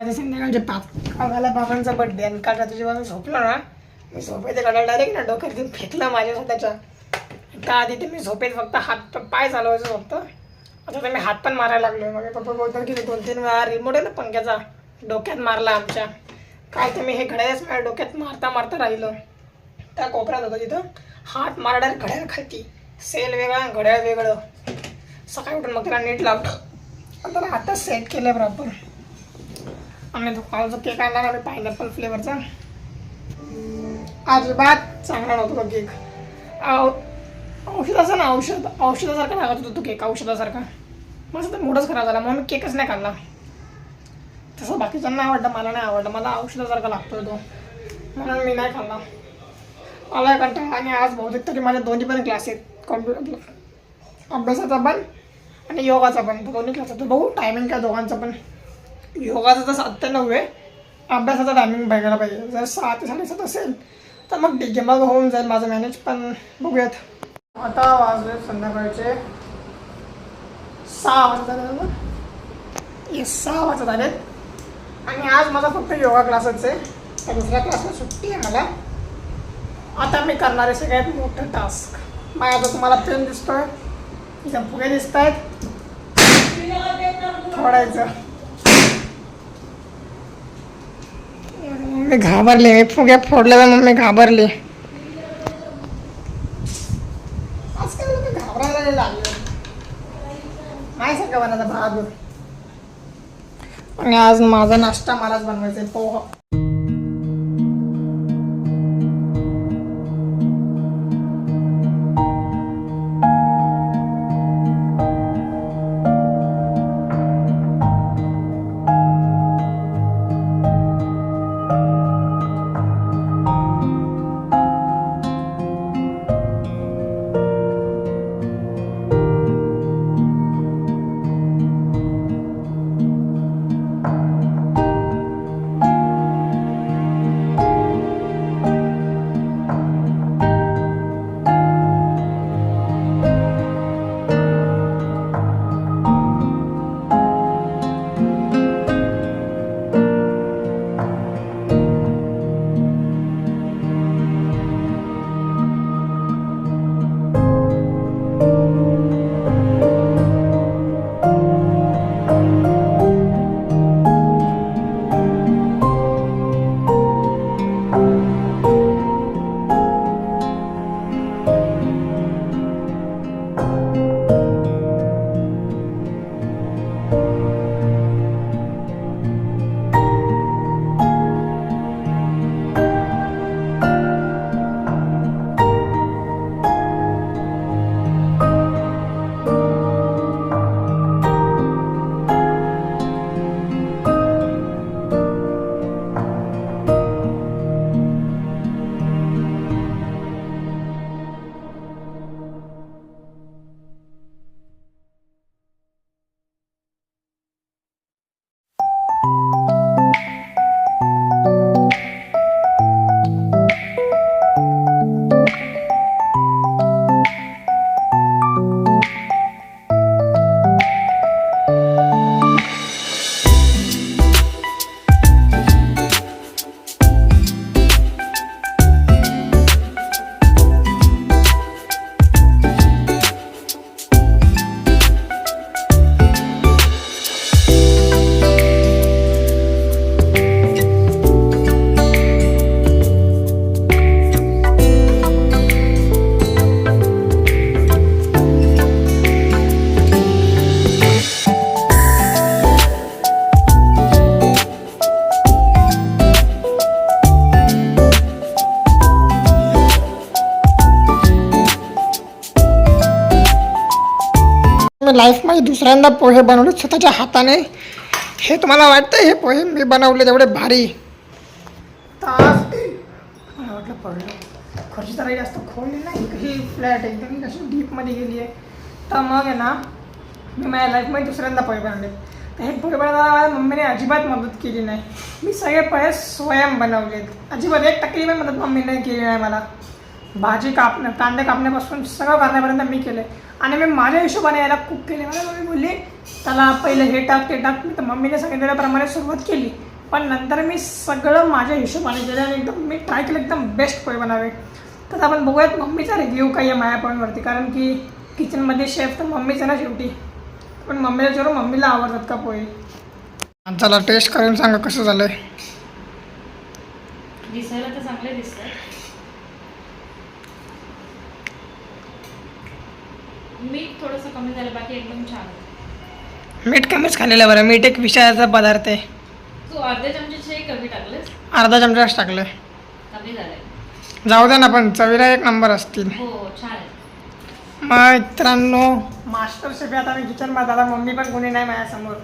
संध्याकाळचे पाप काळाला बाबांचा बड्डे आणि काल रात्री जेव्हा मी झोपलो ना मी झोपेत कडा डायरेक्ट ना डोक्यात घेऊन फेकलं माझ्या स्वतःच्या त्या आधी ते मी झोपेत फक्त हात पाय चालवायचो फक्त. आता तर मी हात पण मारायला लागलो मग पप्पा बोलतात की दोन तीन वेळा रिमोट आहे ना पंख्याचा डोक्यात मारला आमच्या. काय तर मी हे घड्याळच माझ्या डोक्यात मारता मारता राहिलो. त्या कोपऱ्यात होतं तिथं. हात मारणार घड्याळ खालती. सेल वेगळा घड्याळ वेगळं. सकाळी उठून मग त्याला नीट लावलं. आता आता सेट केलं बरोबर आम्ही दुकानाचा केक आणला ना पायनॅपल फ्लेवरचा अजिबात चांगला नव्हता तो केक. औषधाचा ना औषध औषधासारखा लागत होतो तो केक औषधासारखा. माझा तर मूडच खराब झाला म्हणून मी केकच नाही खाल्ला. तसं बाकीच्यांना आवडलं मला नाही आवडलं मला औषधासारखा लागतोय तो. म्हणून मी नाही खाल्ला. मला कंटाळा आणि आज बहुतेक तरी माझ्या दोन्ही पण क्लास आहेत. कॉम्प्युटर अभ्यासाचा पण आणि योगाचा पण. दोन्ही क्लास आहेत बघू टायमिंग काय दोघांचा पण. योगाचा तर सात ते नऊ आहे. अभ्यासाचा टायमिंग बघायला पाहिजे. जर सहा ते साडेसात असेल तर मग ठीक आहे. मग होऊन जाईल माझं मॅनेज पण बघूयात. आता वाजले संध्याकाळचे सहा वाजता सहा वाजत आलेत आणि आज माझा फक्त योगा क्लासच आहे. त्या दुसऱ्या क्लासला सुट्टी आहे मला. आता मी करणार आहे सगळ्यात मोठं टास्क माझ्या आता तुम्हाला पेन दिसतोय. इथं फुगे दिसत आहेत फोडायचं. मी घाबरले मी फुगे फोडले तर मम्मी घाबरले. आजकाल लोक घाबरायला लागले. माझ्यासारखं बनायचा बहादूर आणि आज माझा नाश्ता मलाच बनवायचा आहे पोहा. मी लाईफमध्ये दुसऱ्यांदा पोहे बनवले स्वतःच्या हाताने. हे तुम्हाला वाटतं हे पोहे मी बनवले तेवढे भारी. तर मला वाटलं पडलं. खर्च तर काही जास्त खोलली नाही ही फ्लॅट एकदम कशी डीपमध्ये गेली आहे. तर मग आहे ना मी माझ्या लाईफमध्ये दुसऱ्यांदा पोहे बनवले. तर हे पोहे बनवायला माझ्या मम्मीने अजिबात मदत केली नाही. मी सगळे पोहे स्वयं बनवलेत. अजिबात एक टक्के पण मदत मम्मीने केली नाही मला. भाजी कापणं कांदे कापण्यापासून सगळं करण्यापर्यंत मी केलं आणि मी माझ्या हिशोबाने याला कुक केले मला मम्मी बोलली त्याला पहिलं हे टाक ते टाक. मी तर मम्मीने सांगितलेल्याप्रमाणे सुरुवात केली. पण नंतर मी सगळं माझ्या हिशोबाने केलं आणि एकदम मी ट्राय केलं एकदम बेस्ट पोहे बनावे. तर आपण बघूयात मम्मीचा रिव्ह्यू काही आहे माझ्या पॉईंटवरती कारण की किचनमध्ये शेफ तर मम्मीच आहे ना शेवटी. पण मम्मीला विचारू मम्मीला आवडतात का पोहे? चला टेस्ट करून सांगा कसं झालं आहे दिसायला तर चांगले दिसतात. मीठ थोडंसं कमी झालं बाकी एकदम छान. मीठ कमीच खाल्लेलं बरं. मीठ एक विषयाचा पदार्थ आहे. तू अर्ध्या चमच्याचे कमी टाकलेस? अर्धा चमचाच टाकलं कमी झालंय. जाऊ दे ना पण चवीला एक नंबर असतील. हो छान मग मित्रांनो मास्टर शेफ आता मी किचनमध्ये आला मम्मी पण कोणी नाही माझ्यासमोर.